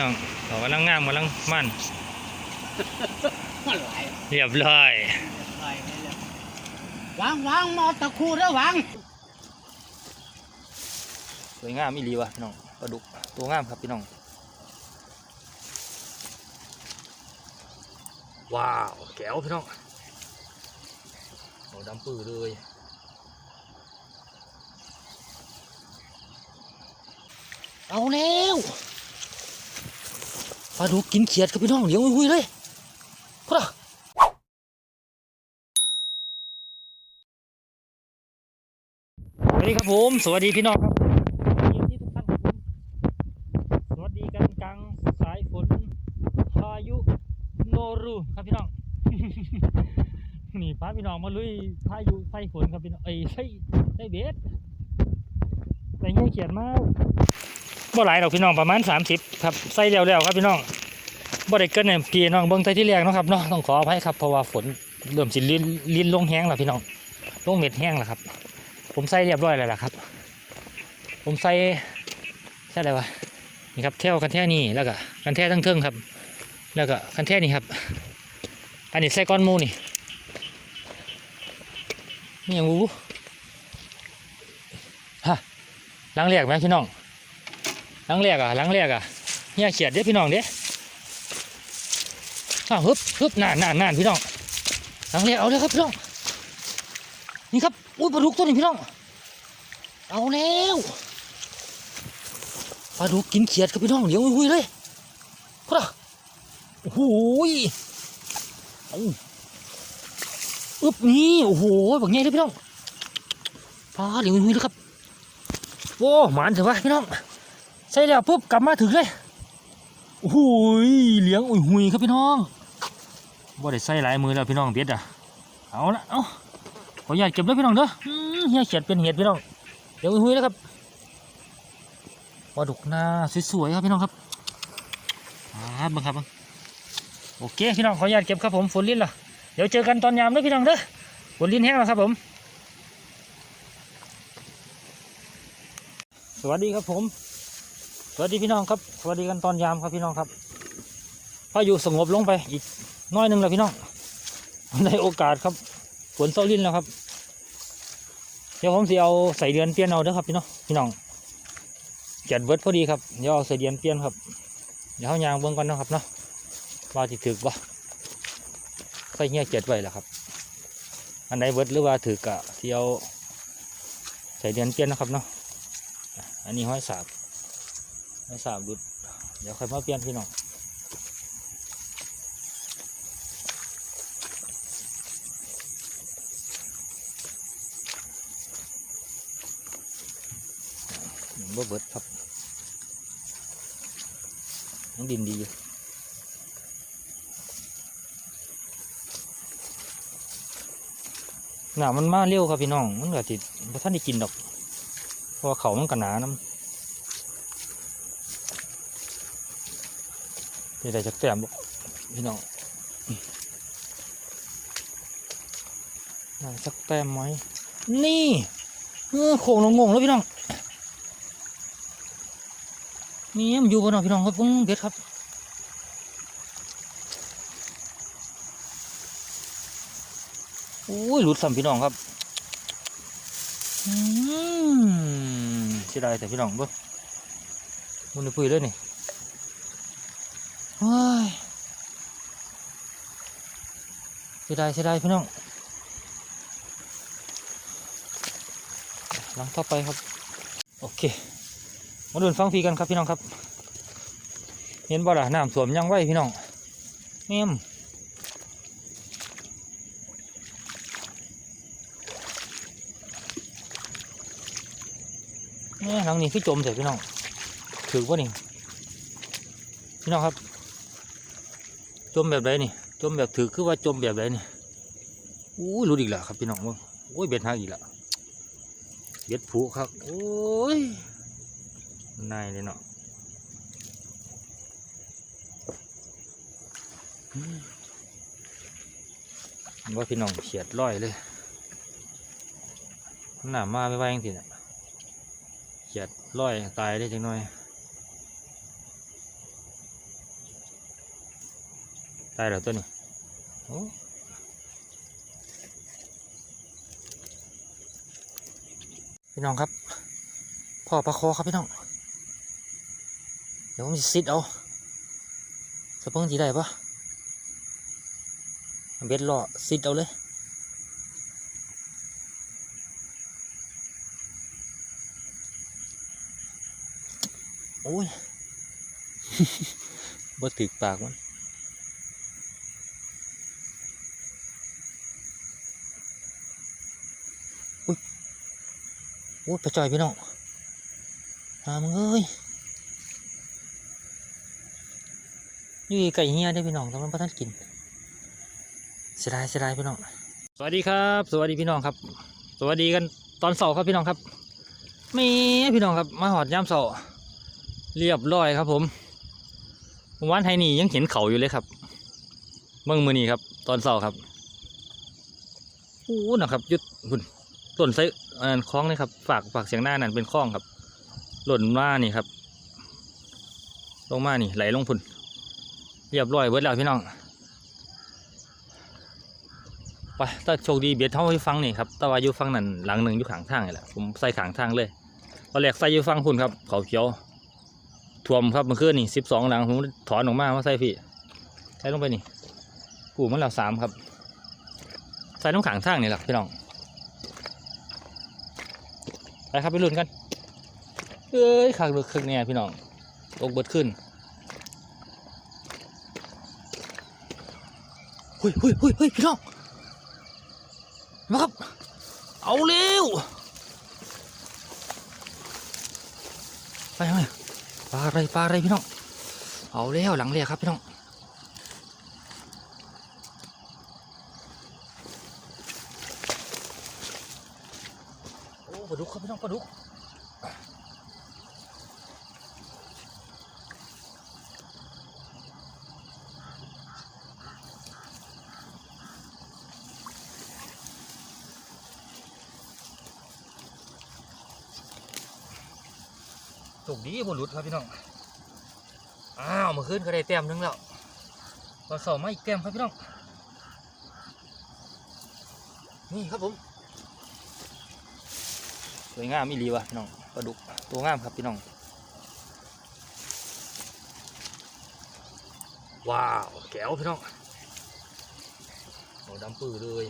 น้องเขากำลังงามกำลังมันมันไหลเรียบร้อยไหลไม่เลวางวางมาตะคูแล้ววางสวยงามอีหลีวะพี่น้องปลาดุกตัวงามครับพี่น้อง ว้าวแก้วพี่น้องโอ้ดำปื้อเลยเอาแล้ว ปลาดุกกินเขียดครับพี่น้องเดี๋ยวหุยเลยพระสวัสดีครับผม สวัสดีพี่น้องครับยินดีทุกท่านสวัสดีกันกลางสายฝนพายุโนรูครับพี่น้องนี่พาพี่น้องมาลุยพายุใส่ฝนครับพี่น้องเอ้ยใส่ใส่เบสใส่เงี้ยเขียนมา บ่หลายดอกพี่น้องประมาณ 30ครับใส่แล้วๆครับพี่น้องบ่ได้เกินเนี่ยพี่น้องเบิ่งใส่ที่แรกเนาะครับเนาะต้องขออภัยครับเพราะว่าฝนเริ่มสิลิ้นลิ้นลงแห้งแล้วพี่น้องลงเม็ดแห้งแล้วครับ ผมใส่เรียบร้อยแล้วล่ะครับ ผมใส่ใส่อะไรวะนี่ครับแท่กันแท่นี่แล้วก็กันแท่ทั้งเทิงครับ แล้วก็กันแท่นี่ครับ อันนี้ใส่ก้อนมูนี่นี่ยังวูฮะล้างเรียกไหมพี่น้อง ล้างเรียกอะล้างเรียกอะเฮียเขียดเด้พี่น้องเด้อ้าวฮึบฮึบนานนานนานพี่น้องล้างเรียกเอาเลยครับพี่น้องนี่ครับอุ้ยปลาดุกตัวนี้พี่น้อง เอาแล้วปลาดุกกินเขียดครับพี่น้องเดี๋ยวหุยเลยพระโอ้โหยเอาอึบนี่โอ้โหแบบนี้เลยพี่น้องปลาเดี๋ยวหุยเลยครับโอ้หมานเถอะวะพี่น้อง ใส่แล้วปุ๊บกลับมาถึงเลยโอ้โหยเหลี้ยงอุ้ยหุยครับพี่น้องบ่ได้ใส่หลายมือแล้วพี่น้องเบ็ดอะเอาละเอาขออนุญาตเก็บเลยพี่น้องเด้อเฮียเขียดเป็นเห็ดพี่น้องเดี๋ยวหุยๆนะครับปลาดุกหน้าสวยๆครับพี่น้องครับอ่าบังครับบังโอเคพี่น้องขออนุญาตเก็บครับผมฝนลิ้นละเดี๋ยวเจอกันตอนยามด้อพี่น้องเด้อฝนลิ้นแห้งแล้วครับผม สวัสดีครับผม สวัสดีพี่น้องครับสวัสดีกันตอนยามครับพี่น้องครับพายุสงบลงไปอีกน้อยหนึงแล้วพี่น้องในโอกาสครับฝนเศร้าลินแล้วครับเดี๋ยวผมสิเอาใส่เดือนเปลี่ยนเอาเด้อครับพี่น้องพี่น้องจ็ดเวิร์ดพอดีครับเดี๋ยวเอาใส่เดือนเปลี่ยนครับเดี๋ยวเขายางเบิ้งก่อนนะครับเนาะว่าสิถือบ่ใส่เงี้ยเจ็ดไว้แล้วครับ อันไหนเวิร์ดหรือว่าถือกะที่เอาใส่เดือนเปลี่ยนนะครับเนาะอะอันนี้ห้อยสาบ ห้อสาบดุด เดี๋ยวค่อยมาเปลี่ยนพี่น้องบ่เบิดครับยังดินดีอยู่หนามันมาเร็วครับพี่น้อง มันก็ติดท่านได้กินดอก เพราะว่าเขามันกันหนาน้ำ นี่ได้จักแต้มบ่พี่น้องได้จักแต้มไหมนี่เออโค้งลงงงแล้วพี่น้องมีมันอยู่บนน้องพี่น้องครับผมเบ็ดครับโอ้ยหลุดสัมพี่น้องครับอืมเสียดายแต่พี่น้องบ่มันได้ปุยเลยนี่ เสียดายเสียดายพี่น้องหลังต่อไปครับ โอเค มาดูฟังพีกันครับพี่น้องครับ เห็นบ่ล่ะน้ำสวมยังไหวพี่น้องเมี่ยมเนี่ยหลังนี้คือจมเถอะพี่น้องถือว่านี่พี่น้องครับ จมแบบไหนนี่ จมแบบถือคือว่าจมแบบไหนนี่อู้รู้อีกแล้วครับพี่น้องเบิ่งโอ้ยเบ็ดหักอีกแล้วเบ็ดผูครับ โอ้ยนายเลยเนาะว่าพี่น้องเฉียดร้อยเลยหนามาไม่ไหวจริงๆเนี่ยเฉียดร้อยตายได้จังหน่อย ได้แล้วตัวนี้พี่น้องครับ พ่อปลาคอครับพี่น้อง เดี๋ยวผมจะซิดเอาสะเพิ่งสีได้ปะเบ็ดล่อซิดเอาเลยโอ้ยบ่ถึกปากมัน โอ้ยปลาจอยพี่น้องหามึงเอ้ยนี่ไก่เฮียได้พี่น้องแต่มันพ่ทันกินเสียดายเสียดายพี่น้อง สวัสดีครับ สวัสดีพี่น้องครับ สวัสดีกันตอนเสาร์ครับพี่น้องครับไม่พี่น้องครับมาหอดยามเสาร์เรียบร้อยครับ ผมวันไทยนี่ยังเห็นเขาอยู่เลยครับเมื่อมือนี้ครับ ตอนเสาร์ครับโอ้นะครับยุดคุณ หล่นใส่อันคล้องนี่ครับฝากฝากเสียงหน้านั่นเป็นคล้องครับ หล่นมานี่ครับ ลงมานี่ไหลลงพุ่นเรียบร้อยเบิดแล้วพี่น้องไปถ้าโชคดีเบียดเท่าให้ฟังนี่ครับต่ว่าอยู่ฟังนั่นหลังหนึ่งอยู่ขางทางนี่แหละผมใส่ขางทางเลยตอนแรกใส่อยู่ฟังพุ่นครับเขาเขียวท่วมครับเมื่อคืนนี่สิบสองหลังผมถอนออกมามาใส่พี่ใส่ลงไปนี่กูมันแล้วสามครับ ใส่ลงขางทางนี่แหละพี่น้อง ไปครับไปลุ้นกันเอ้ยขากเลือกคึกเนี่ยพี่น้องตกเบิดขึ้นเฮ้ยเฮ้ยเฮ้ยเฮ้ยพี่น้องมาครับ เอาเร็ว ไปไหมปลาอะไรปลาอะไรพี่น้อง เอาแล้วหลังเรียครับพี่น้อง ปลาดุกครับพี่น้องปลาดุกโชคดีบนหลุดครับพี่น้อง อ้าวมื่อคืนก็ได้แต้มหนึงแล้วตอนสองมาอีกแต้มครับพี่น้อง นี่ครับผม สวยงามอีหลีวะพี่น้องปลาดุกตัวงามครับพี่น้อง ว้าวแก้วพี่น้องโอ้ดำปื้อเลย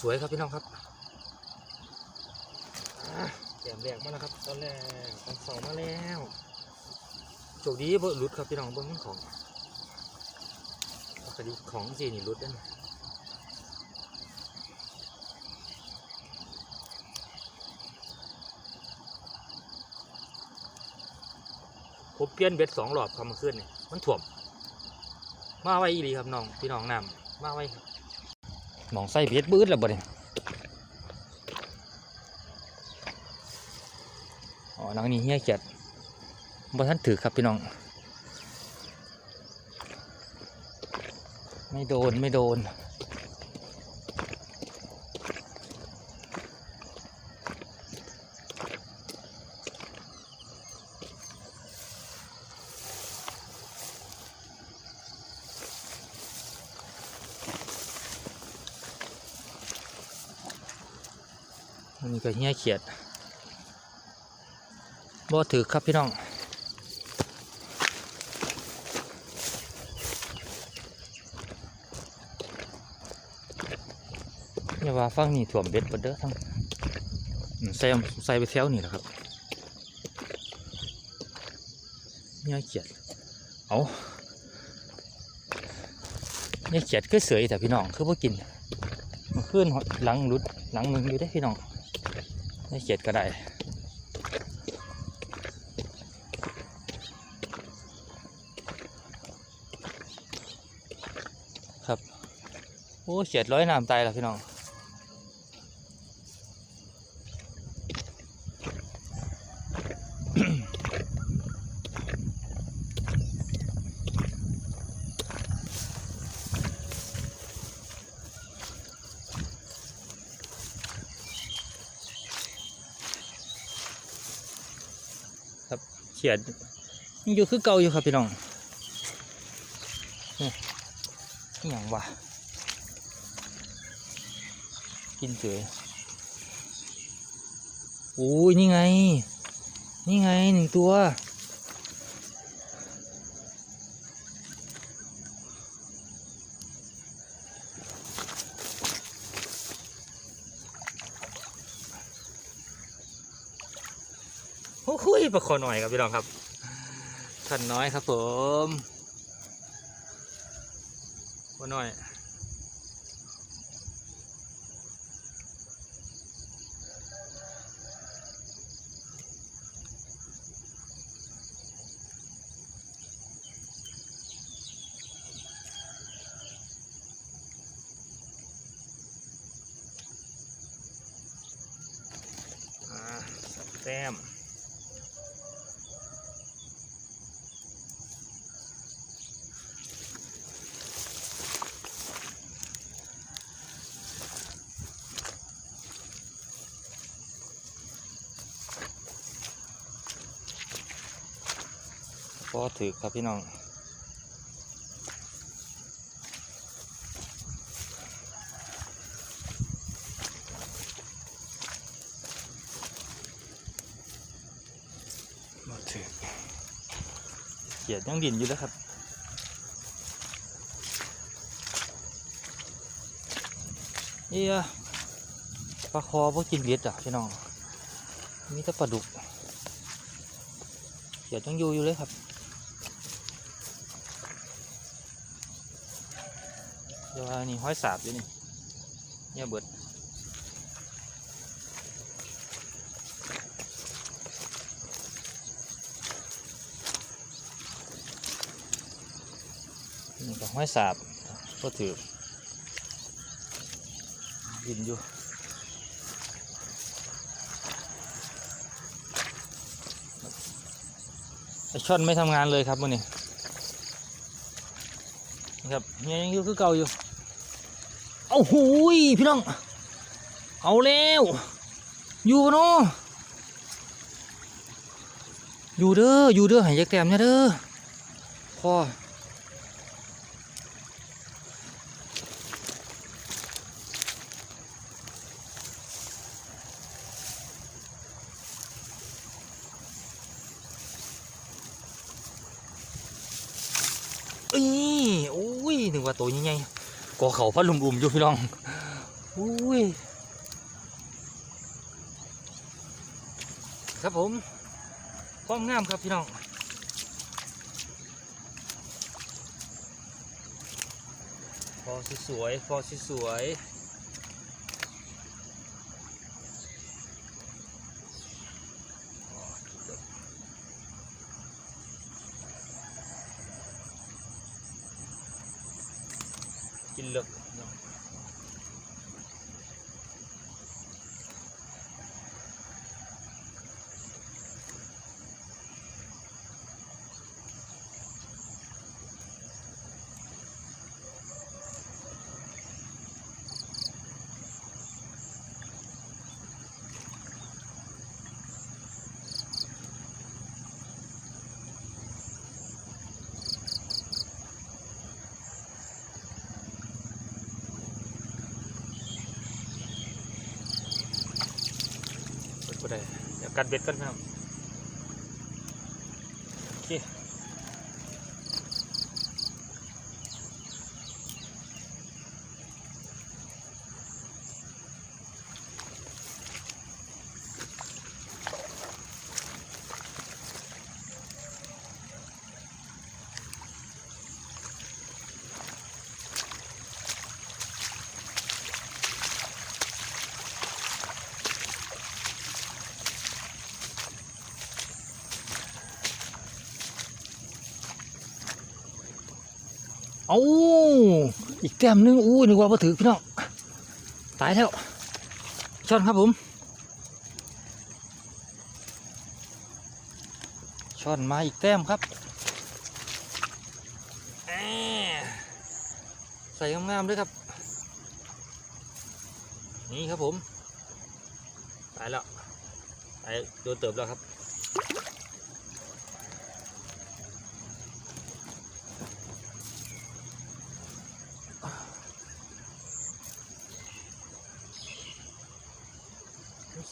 สวยๆครับพี่น้องครับแต้มแรกมาแล้วครับตอนแรกตอนสองมาแล้วโชคดีเบ่หลุดครับพี่น้องเบิ้งมันของ ปกติของจีนี่หลุดได้ไหมผมเปลี่ยนเบ็ดสองรอบครับเมื่อคืนนี่มันถ่วม มาไว้อีหลีครับน้องพี่น้องน้ำมาไว้ครับหนองไส้เบ็ดบืดแล้วบ่เนี่ยอ๋อนังนี้เฮียเกียดบ่ท่านถือครับพี่น้อง ไม่โดนไม่โดนอันก็เฮียเขียดบ่ถือครับพี่น้อง อย่าว่าฟังนี่ถ่วมเบ็ดเบดเด้อทั้งอืมใส่ใส่ไปแถวนี่แหละครับเฮียเขียดเอาเฮียเขียดก็เสยแต่พี่น้องคือบ่กินมันขึ้นหลังรุดหลังหนึ่งอยู่ได้พี่น้องได้เขียดก็ได้ครับโอ้เขียดร้อยน้ำตายแล้วพี่น้อง ขียดยังอยู่คือเก่าอยู่ครับพี่น้องนี่อย่างวะกินเฉยโอ้ยนี่ไง นี่ไงหนึ่งตัว โอ้โหย ประคอหน่อยครับพี่น้องครับขันน้อยครับผมประหน่อยแต้ม อถือครับพี่น้องมาถือเขียดยังดินอยู่แล้วครับเอียปลาคอพวกกินเลียดอะพี่น้องมีแต่ปลาดุกเขียดยังอยู่อยู่เลยครับ วนนี้ห้อยสาบอยู่นี่เนี่ยเบิดนี่ก็ห้อยสาบก็ถือยินอยู่ไอช่อนไม่ทำงานเลยครับมื่อนี้นะครับเนี่ยยังอยู่คือเก่าอยู่ เอาหูยพี่น้อง เอาแล้ว อยู่เนาะอยู่เด้อ อยู่เด้อหายยักแต้มเนี่ยเด้อพอเอ้ยโอ้ยนึกว่าตัวใหญ่ๆ กอเขาพัดลุมๆอยู่พี่น้องอุ้ยครับผมความงามครับพี่น้องพอสวยๆพอสวยๆกินเลิกพี่น้อง เปิดบ่ได้ เดี๋ยวกัดเบ็ดกันครับโอเค เอาอีกแต้มนึงอู้นึกว่าพอถือพี่น้องตายแล้วช่อนครับผม ช่อนมาอีกแต้มครับใส่งามๆด้วยครับ นี่ครับผมตายแล้วตายโดนเติบแล้วครับ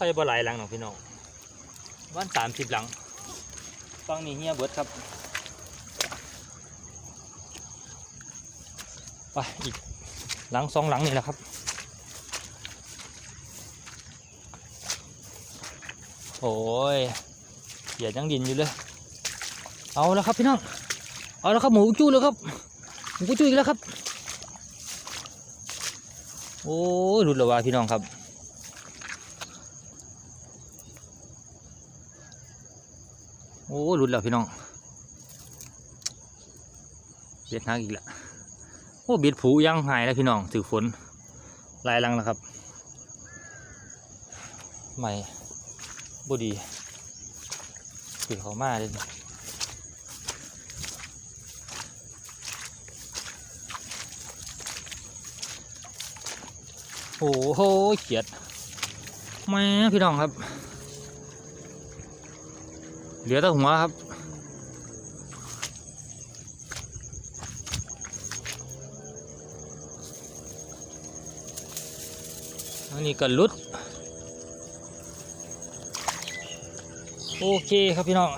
ใส่บ่หลายหลังหรอกพี่น้องวันสามสิบหลังฟังนี่เฮียเบิดครับไปอีกหลังสองหลังนี่แหละครับโอ้ยเหยียดยังดินอยู่เลย เอาแล้วครับพี่น้อง เอาแล้วครับหมูจู้แล้วครับ หมูจู้อีกแล้วครับ โอ้ยหลุดแล้วว่ะพี่น้องครับ โอ้หลุดแล้วพี่น้องเบ็ดหักอีกแล้วโอ้เบ็ดผูยังหายแล้วพี่น้องถือฝนลายลังแล้วครับใหม่บดีถือเขามาเลยโอ้โหเขียดแม่พี่น้องครับ เหลือแต่หัวครับ อันนี้ก็ลุด โอเคครับพี่น้อง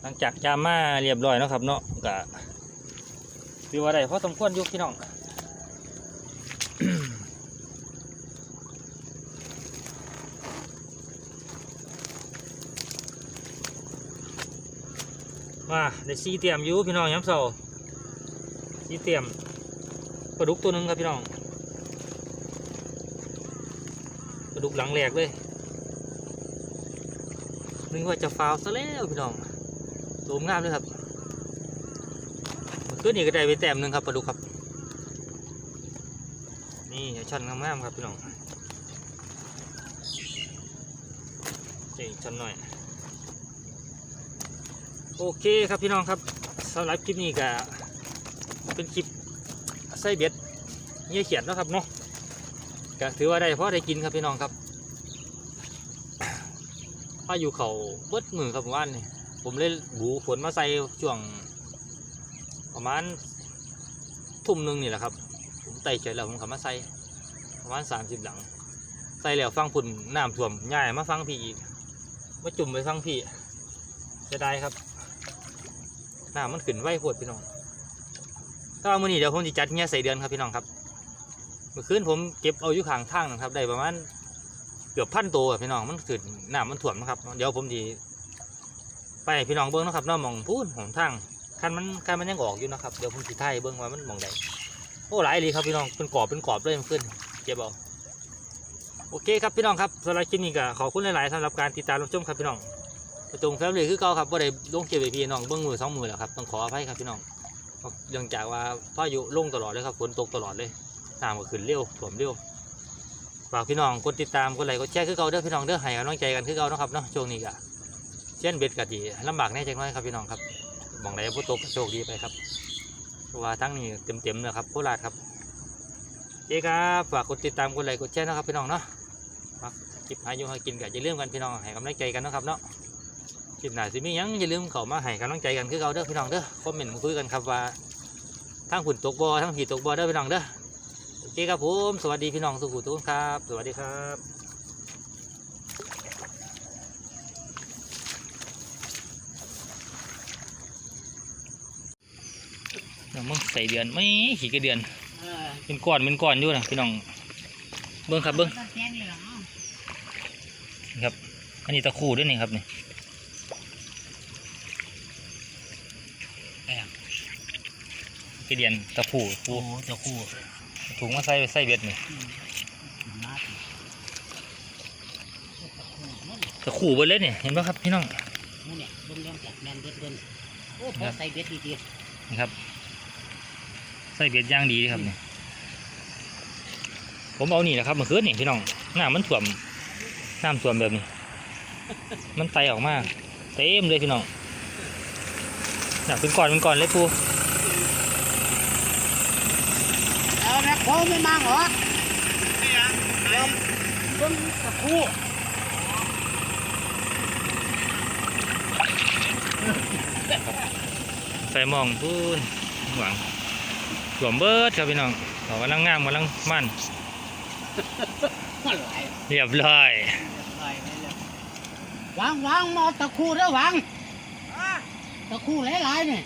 หลังจากจามาเรียบร้อยนะครับเนาะก็ ถือว่าได้พอสมควรอยู่พี่น้องมาได้ซีเตียมอยู่พี่น้องย้ำเสาซีเตียมปลาดุกตัวหนึ่งครับพี่น้องปลาดุกหลังแหลกเลยนึกว่าจะฟาวซะแล้วพี่น้องโดมงามเลยครับ เมื่อคืนนี้ก็ได้ไปแต้มหนึ่งครับปลาดุกครับ นี่ช่อนงามๆครับพี่น้องเจ๋งช่อนหน่อย โอเคครับพี่น้องครับสำหรับคลิปนี้ก็เป็นคลิปไส้เบ็ดเงี้ยเขียนนะครับเนาะก็ถือว่าได้เพราะได้กินครับพี่น้องครับพาอยู่เขาเบิดมือครับว่านนี่ผมเลยบูฝนมาใส่ช่วง ประมาณทุ่มหนึ่งนี่แหละครับ ผมไต่เฉยแล้วผมขับมาใส่ประมาณสามสิบหลัง ใส่แล้วฟังฝุ่นน้ำท่วมง่ายมาฟังพี่อีกมาจุ่มไปฟังพี่จะได้ครับน้ำมันขึ้นไวโพดพี่น้องถ้าว่ามือนี้เดี๋ยวผมจะจัดเงี้ยใส่เดือนครับพี่น้องครับ เมื่อคืนผมเก็บเอาอยู่ข้างทางนะครับ ได้ประมาณเกือบพันตัวพี่น้องมันขึ้นน้ำมันถ่วมนะครับ เดี๋ยวผมจะไปพี่น้องเบิ้งนะครับน้องมองพูนของทาง คันมันคันมันยังออกอยู่นะครับเดี๋ยวผมจะถ่ายเบิ้งว่ามันมองใดโอ้หลายเลยครับพี่น้องเป็นกรอบเป็นกรอบเลยมันขึ้นเก็บเอาโอเคครับพี่น้องครับสำหรับคลิปนี้ก็ขอบคุณหลาย ๆสำหรับการติดตามรับชมครับพี่น้องประตูแฟมเลยคือเก่าครับว่าได้ลงเก็บไปพี่น้องเบื้องมือสองมือแล้วครับต้องขออภัยครับพี่น้องเนื่องจากว่าพายุลงตลอดเลยครับฝนตกตลอดเลยน้ำก็ขึ้นเร็วถ่วมเร็วฝากพี่น้องกดติดตามกดไลค์กดแชร์คือเก่าเด้อพี่น้องเด้อให้กำลังใจกันคือเก่านะครับเนาะช่วงนี้ก็เช่นเบ็ดกะจีลำบากแน่จังน้อยครับพี่น้องครับ มองไหนผู้ตกโชคดีไปครับว่าทั้งนี้เต็มๆเลยครับโคราชครับเจ๊ครับฝากกดติดตามกดไลค์กดแชร์นะครับพี่น้องเนาะฝากคลิปหาอยู่หากินก็อย่าลืมกันพี่น้องให้กำลังใจกันนะครับเนาะคลิปหน้าสิมียังอย่าลืมเข้ามาให้กำลังใจกันคือเราเด้อพี่น้องเด้อคอมเมนต์มาคุยกันครับว่าทั้งฝุ่นตกบ่ทั้งผีตกบ่เด้อพี่น้องเด้อโอเคครับผมสวัสดีพี่น้องสุขุทุกคนครับ สวัสดีครับเดี๋ยว มึงใส่เดือนไม่ขี่กระเดือนเออเป็นก้อนเป็นก้อนอยู่นะพี่น้องเบิ้งครับเบิ้งแจ้งเหลืองครับ อันนี้ตะคู่ด้วยนี่ครับนี่กระเดือนตะคู่โอ้คู่โหเจ้าคู่ถุงมาใส่ใส่เบ็ดนี่มาตะคู่เบิดเลยนี่เห็นป่ะครับพี่น้องหมูเนี่ยเบิ่งเรื่องจากแมนเบ็ดเบิ่งโอ้พอใส่เบ็ดดีนี่ครับ ใส่เบ็ดย่างดีครับนี่ผมเอานี่แหละครับเมื่อคืนนี่พี่น้องน้ำมันท่วมน้ำท่วมแบบนี้ มันไตออกมาเต็มเลยพี่น้องน่ะเป็นก้อนเป็นก้อนเลยปูๆแล้วแม่โคไม่มาเหรอเดี๋ยวเบิ่งเจ้าคู่ส่หมองพูนหวัง หลวมเบิดครับพี่น้องเขากำลังงามกำลังมั่นมันไหลเรียบร้อยไหลไปเลยวางวางมาตะคูเด้อวางตะคูหลายๆนี่